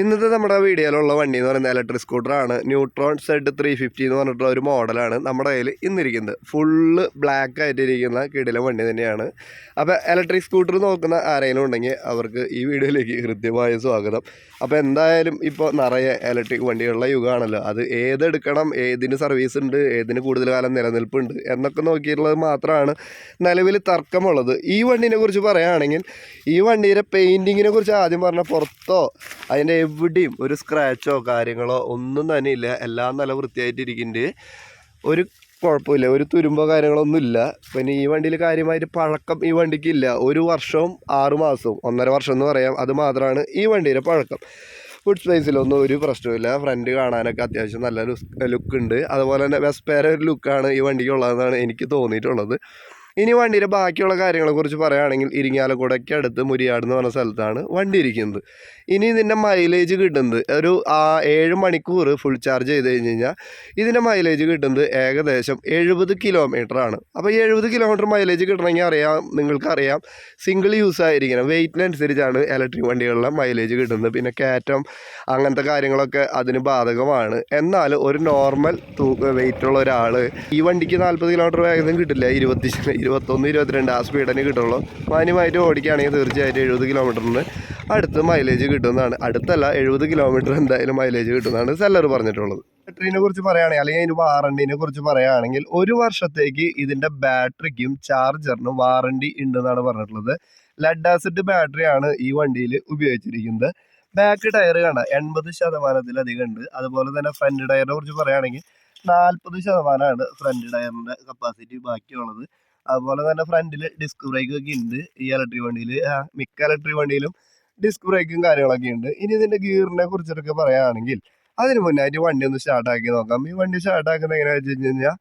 ഇന്നത്തെ നമ്മുടെ വീഡിയോയിലുള്ള വണ്ടി എന്ന് പറയുന്നത് ഇലക്ട്രിക് സ്കൂട്ടറാണ് ന്യൂട്രോൺ സെഡ് ത്രീ ഫിഫ്റ്റി എന്ന് പറഞ്ഞിട്ടുള്ള ഒരു മോഡലാണ് നമ്മുടെ കയ്യിൽ ഇന്നിരിക്കുന്നത്. ഫുള്ള് ബ്ലാക്ക് ആയിട്ടിരിക്കുന്ന കിടില വണ്ടി തന്നെയാണ്. അപ്പോൾ ഇലക്ട്രിക് സ്കൂട്ടർ നോക്കുന്ന ആരെങ്കിലും ഉണ്ടെങ്കിൽ അവർക്ക് ഈ വീഡിയോയിലേക്ക് ഹൃദ്യമായ സ്വാഗതം. അപ്പോൾ എന്തായാലും ഇപ്പോൾ നിറയെ ഇലക്ട്രിക് വണ്ടികളുടെ യുഗമാണല്ലോ. അത് ഏതെടുക്കണം ഏതിന് സർവീസ് ഉണ്ട് ഏതിന് കൂടുതൽ കാലം നിലനിൽപ്പുണ്ട് എന്നൊക്കെ നോക്കിയിട്ടുള്ളത് മാത്രമാണ് നിലവിൽ തർക്കമുള്ളത്. ഈ വണ്ടീനെ കുറിച്ച് പറയുകയാണെങ്കിൽ ഈ വണ്ടിയുടെ പെയിന്റിങ്ങിനെ കുറിച്ച് ആദ്യം പറഞ്ഞ പുറത്തോ അതിന്റെ എവിടെയും ഒരു സ്ക്രാച്ചോ കാര്യങ്ങളോ ഒന്നും തന്നെ ഇല്ല. എല്ലാം നല്ല വൃത്തിയായിട്ടിരിക്കുന്നുണ്ട് ഒരു കുഴപ്പമില്ല. ഒരു തുരുമ്പോ കാര്യങ്ങളോ ഒന്നുമില്ല പിന്നെ ഈ വണ്ടിയിൽ കാര്യമായിട്ട് പഴക്കം ഈ വണ്ടിക്ക് ഇല്ല. ഒരു വർഷവും ആറ് മാസവും ഒന്നര വർഷം എന്ന് പറയാം. അത് മാത്രമാണ് ഈ വണ്ടിയുടെ പഴക്കം. ഫുഡ് സ്പേസിലൊന്നും ഒരു പ്രശ്നമില്ല ഫ്രണ്ട് കാണാനൊക്കെ അത്യാവശ്യം നല്ല ലുക്ക് ഉണ്ട്. അതുപോലെ തന്നെ വെസ്പേര ഒരു ലുക്കാണ് ഈ വണ്ടിക്കുള്ളതെന്നാണ് എനിക്ക് തോന്നിയിട്ടുള്ളത്. ഇനി വണ്ടിയുടെ ബാക്കിയുള്ള കാര്യങ്ങളെക്കുറിച്ച് പറയുകയാണെങ്കിൽ ഇരിങ്ങാലക്കുടയ്ക്ക് അടുത്ത് മുരിയാട് എന്ന് പറഞ്ഞ സ്ഥലത്താണ് വണ്ടി ഇരിക്കുന്നത്. ഇനി ഇതിന്റെ മൈലേജ് കിട്ടുന്നത് ഒരു ഏഴ് മണിക്കൂർ ഫുൾ ചാർജ് ചെയ്ത് കഴിഞ്ഞ് കഴിഞ്ഞാൽ ഇതിന്റെ മൈലേജ് കിട്ടുന്നത് ഏകദേശം എഴുപത് ആണ്. അപ്പോൾ എഴുപത് കിലോമീറ്റർ മൈലേജ് കിട്ടണമെങ്കിൽ അറിയാം നിങ്ങൾക്കറിയാം സിംഗിൾ യൂസ് ആയിരിക്കണം. വെയിറ്റിനനുസരിച്ചാണ് ഇലക്ട്രിക് വണ്ടികളിലെ മൈലേജ് കിട്ടുന്നത്. പിന്നെ കയറ്റം അങ്ങനത്തെ കാര്യങ്ങളൊക്കെ അതിന് ബാധകമാണ്. എന്നാൽ ഒരു നോർമൽ തൂക്ക വെയിറ്റുള്ള ഒരാൾ ഈ വണ്ടിക്ക് നാൽപ്പത് കിലോമീറ്റർ വേഗം കിട്ടില്ല ഇരുപത്തി ഇരുപത്തൊന്ന് ഇരുപത്തിരണ്ട് ആ സ്പീഡിന് കിട്ടുള്ളൂ. മാന്യമായിട്ട് ഓടിക്കുകയാണെങ്കിൽ തീർച്ചയായിട്ടും എഴുപത് കിലോമീറ്ററിന് അടുത്ത് മൈലേജ് കിട്ടുന്നതാണ് അടുത്തല്ല എഴുപത് കിലോമീറ്റർ എന്തായാലും മൈലേജ് കിട്ടുന്നതാണ് സെല്ലർ പറഞ്ഞിട്ടുള്ളത്. ബാറ്ററിനെ കുറിച്ച് പറയുകയാണെങ്കിൽ അല്ലെങ്കിൽ അതിന് വാറണ്ടിനെ കുറിച്ച് പറയുകയാണെങ്കിൽ ഒരു വർഷത്തേക്ക് ഇതിന്റെ ബാറ്ററിക്കും ചാർജറിനും വാറണ്ടി ഉണ്ടെന്നാണ് പറഞ്ഞിട്ടുള്ളത്. ലെഡ് ആസിഡ് ബാറ്ററിയാണ് ഈ വണ്ടിയിൽ ഉപയോഗിച്ചിരിക്കുന്നത്. ബാക്ക് ടയർ കാണാം എൺപത് ശതമാനത്തിലധികം ഉണ്ട്. അതുപോലെ തന്നെ ഫ്രണ്ട് ടയറിനെ കുറിച്ച് പറയുകയാണെങ്കിൽ നാൽപ്പത് ശതമാനമാണ് ഫ്രണ്ട് ടയറിന്റെ കപ്പാസിറ്റി ബാക്കിയുള്ളത്. അതുപോലെ തന്നെ ഫ്രണ്ടിൽ ഡിസ്ക് ബ്രേക്ക് ഒക്കെ ഉണ്ട് ഈ ഇലക്ട്രിക് വണ്ടിയിൽ. മിക്ക ഇലക്ട്രിക് വണ്ടിയിലും ഡിസ്ക് ബ്രേക്കും കാര്യങ്ങളൊക്കെ ഉണ്ട് ഇനി ഇതിന്റെ ഗിയറിനെ കുറിച്ചിട്ടൊക്കെ പറയുകയാണെങ്കിൽ അതിന് മുന്നായിട്ട് വണ്ടി ഒന്ന് സ്റ്റാർട്ടാക്കി നോക്കാം. ഈ വണ്ടി സ്റ്റാർട്ടാക്കുന്നത് എങ്ങനെയാണെന്ന് വെച്ച് കഴിഞ്ഞാൽ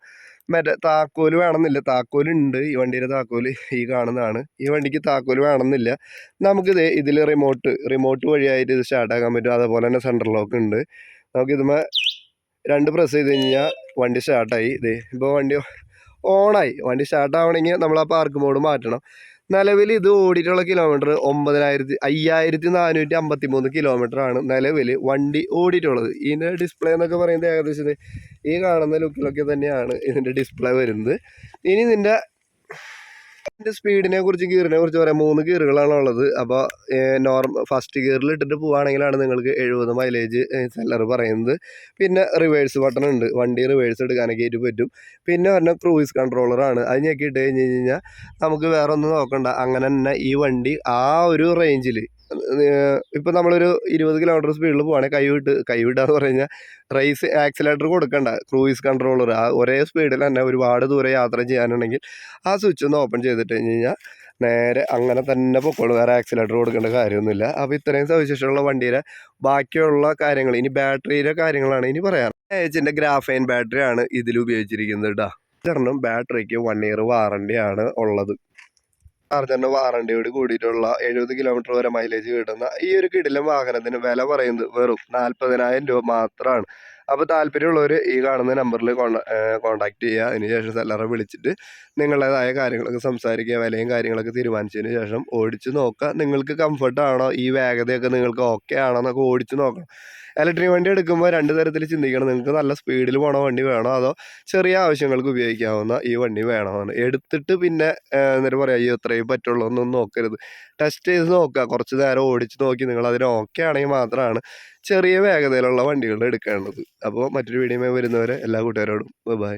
മറ്റേ താക്കോൽ വേണമെന്നില്ല. താക്കോലുണ്ട് ഈ വണ്ടിയുടെ താക്കോൽ ഈ കാണുന്നതാണ്. ഈ വണ്ടിക്ക് താക്കോൽ വേണമെന്നില്ല. നമുക്കിത് ഇതിൽ റിമോട്ട് റിമോട്ട് വഴിയായിട്ട് ഇത് സ്റ്റാർട്ടാക്കാൻ പറ്റും. അതുപോലെ തന്നെ സെൻട്രൽ ലോക്ക് ഉണ്ട് നമുക്കിതുമേ രണ്ട് പ്രസ് ചെയ്ത് കഴിഞ്ഞാൽ വണ്ടി സ്റ്റാർട്ടായി ഇത് ഇപ്പോൾ വണ്ടി ഓണായി. വണ്ടി സ്റ്റാർട്ട് ആവണമെങ്കിൽ നമ്മൾ ആ പാർക്ക് മോഡ് മാറ്റണം. നിലവിൽ ഇത് ഓടിയിട്ടുള്ള കിലോമീറ്റർ ഒമ്പതിനായിരത്തി അയ്യായിരത്തി നാനൂറ്റി അമ്പത്തി മൂന്ന് കിലോമീറ്റർ ആണ് നിലവിൽ വണ്ടി ഓടിയിട്ടുള്ളത്. ഇതിന്റെ ഡിസ്പ്ലേ എന്നൊക്കെ പറയുന്നത് ഏകദേശം ഈ കാണുന്ന ലുക്കിലൊക്കെ തന്നെയാണ് ഇതിന്റെ ഡിസ്പ്ലേ വരുന്നത്. ഇനി ഇതിന്റെ ഇതിന്റെ സ്പീഡിനെ കുറിച്ച് ഗിയറിനെ കുറിച്ച് പറയാം. മൂന്ന് ഗിയറുകളാണ് ഉള്ളത്. അപ്പോൾ നോർമൽ ഫസ്റ്റ് ഗിയറിൽ ഇട്ടിട്ട് പോവുകയാണെങ്കിലാണ് നിങ്ങൾക്ക് എഴുപത് മൈലേജ് സെല്ലർ പറയുന്നത്. പിന്നെ റിവേഴ്സ് ബട്ടൺ ഉണ്ട്. വണ്ടി റിവേഴ്സ് എടുക്കാനൊക്കെ ആയിട്ട് പറ്റും. പിന്നെ പറഞ്ഞാൽ ക്രൂയിസ് കൺട്രോളറാണ് അത് ഞെക്കിയിട്ട് കഴിഞ്ഞ് കഴിഞ്ഞാൽ നമുക്ക് വേറെ ഒന്നും നോക്കണ്ട. അങ്ങനെ തന്നെ ഈ വണ്ടി ആ ഒരു റേഞ്ചിൽ ഇപ്പോൾ നമ്മളൊരു ഇരുപത് കിലോമീറ്റർ സ്പീഡിൽ പോവുകയാണെങ്കിൽ കൈവിട്ട് കൈവിടുക എന്ന് പറഞ്ഞു കഴിഞ്ഞാൽ റൈസ് ആക്സിലേറ്റർ കൊടുക്കണ്ട. ക്രൂയിസ് കൺട്രോളർ ആ ഒരേ സ്പീഡിൽ തന്നെ ഒരുപാട് ദൂരെ യാത്ര ചെയ്യാനുണ്ടെങ്കിൽ ആ സ്വിച്ച് ഒന്ന് ഓപ്പൺ ചെയ്തിട്ട് കഴിഞ്ഞ് കഴിഞ്ഞാൽ നേരെ അങ്ങനെ തന്നെ പൊക്കോളൂ. വേറെ ആക്സിലേറ്റർ കൊടുക്കേണ്ട കാര്യമൊന്നുമില്ല. അപ്പോൾ ഇത്രയും സവിശേഷമുള്ള വണ്ടിയുടെ ബാക്കിയുള്ള കാര്യങ്ങൾ ഇനി ബാറ്ററിയുടെ കാര്യങ്ങളാണ് ഇനി പറയാം. എച്ചിന്റെ ഗ്രാഫൈൻ ബാറ്ററിയാണ് ഇതിൽ ഉപയോഗിച്ചിരിക്കുന്നത് കേട്ടോ കാരണം ബാറ്ററിക്ക് വൺ ഇയർ വാറണ്ടിയാണ് ഉള്ളത്. ചാർജറിന് വാറണ്ടിയോട് കൂടിയിട്ടുള്ള എഴുപത് കിലോമീറ്റർ വരെ മൈലേജ് കിട്ടുന്ന ഈ ഒരു കിടിലൻ വാഹനത്തിന് വില പറയുന്നത് വെറും നാൽപ്പതിനായിരം രൂപ മാത്രമാണ്. അപ്പോൾ താല്പര്യമുള്ളവർ ഈ കാണുന്ന നമ്പറിൽ കോൺടാക്റ്റ് ചെയ്യുക അതിനുശേഷം സെല്ലറെ വിളിച്ചിട്ട് നിങ്ങളുടേതായ കാര്യങ്ങളൊക്കെ സംസാരിക്കുക വിലയും കാര്യങ്ങളൊക്കെ തീരുമാനിച്ചതിന് ശേഷം ഓടിച്ച് നോക്കുക. നിങ്ങൾക്ക് കംഫർട്ടാണോ ഈ വേഗതയൊക്കെ നിങ്ങൾക്ക് ഓക്കെ ആണോ എന്നൊക്കെ ഓടിച്ച് നോക്കണം. ഇലക്ട്രിക് വണ്ടി എടുക്കുമ്പോൾ രണ്ട് തരത്തിൽ ചിന്തിക്കണം. നിങ്ങൾക്ക് നല്ല സ്പീഡിൽ പോണ വണ്ടി വേണോ? അതോ ചെറിയ ആവശ്യങ്ങൾക്ക് ഉപയോഗിക്കാവുന്ന ഈ വണ്ടി വേണമെന്നാണ് എടുത്തിട്ട് പിന്നെ എന്നിട്ട് പറയാം അയ്യോ എത്രയും പറ്റുള്ളൂ എന്നൊന്നും നോക്കരുത്. ടെസ്റ്റ് ചെയ്ത് നോക്കുക. കുറച്ച് നേരം ഓടിച്ച് നോക്കി. നിങ്ങൾ അതിന് ഓക്കെ ആണെങ്കിൽ മാത്രമാണ് ചെറിയ വേഗതയിലുള്ള വണ്ടികൾ എടുക്കേണ്ടത് അപ്പോൾ മറ്റൊരു വീഡിയോ വരുന്നവരെ എല്ലാ കൂട്ടുകാരോടും ബൈ.